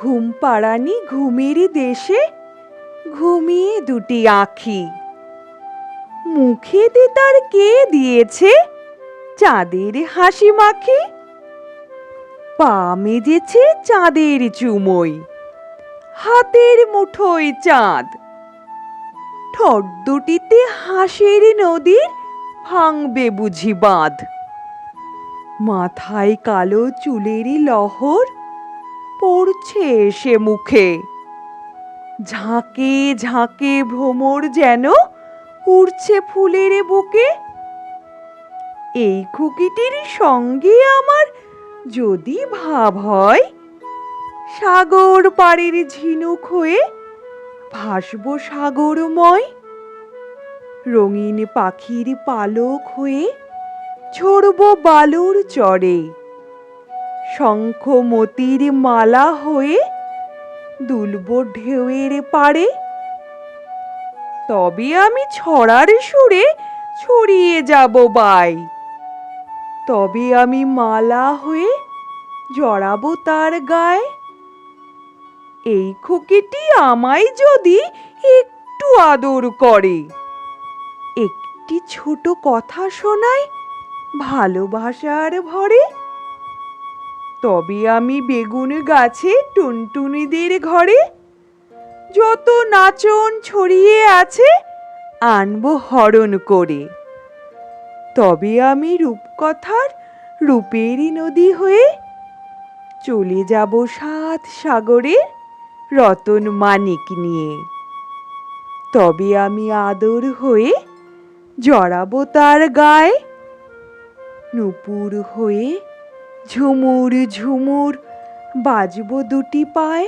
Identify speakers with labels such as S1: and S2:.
S1: ঘুম পাড়ানি ঘুমের দেশে? ঘুমিয়ে দুটি আঁখি। মুখেতে তার কে দিয়েছে? চাঁদের হাসি মাখি? পা মেজেছে চাঁদের চুমোই হাতের মুঠোয় চাঁদ। ঠোঁট দুটিতে হাসির নদীর ভাঙবে বুঝি বাঁধ। মাথায় কালো চুলেরই লহর পড়ছে এসে মুখে। ঝাঁকে ঝাঁকে ভ্রমর যেন উড়ছে ফুলের বুকে। এই খুকিটির সঙ্গে আমার যদি ভাব হয়, সাগর পাড়ের ঝিনুক হয়ে ভাসব সাগরময়। রঙিন পাখির পালক হয়ে ছড়ব বালুর চড়ে শঙ্খ মতির মালা হয়ে দুলব ঢেউয়ের পারে তবে আমি ছড়ার সুরে ছড়িয়ে যাব বাই। তবে আমি মালা হয়ে জড়াবো তার গায়ে। এই খুকিটি আমায় যদি একটু আদর করে। একটি ছোট কথা শোনায় ভালোবাসার ভরে তবে আমি বেগুন গাছে টুনটুনিদের ঘরে যত নাচন ছড়িয়ে আছে, আনব হরণ করে। তবে আমি রূপকথার রূপেরই নদী হয়ে চলে যাব সাত সাগরের রতন মানিক নিয়ে। তবে আমি আদর হয়ে জড়াবো তার গায়ে, নুপুর হয়ে ঝুমুর ঝুমুর বাজব দুটি পায়ে।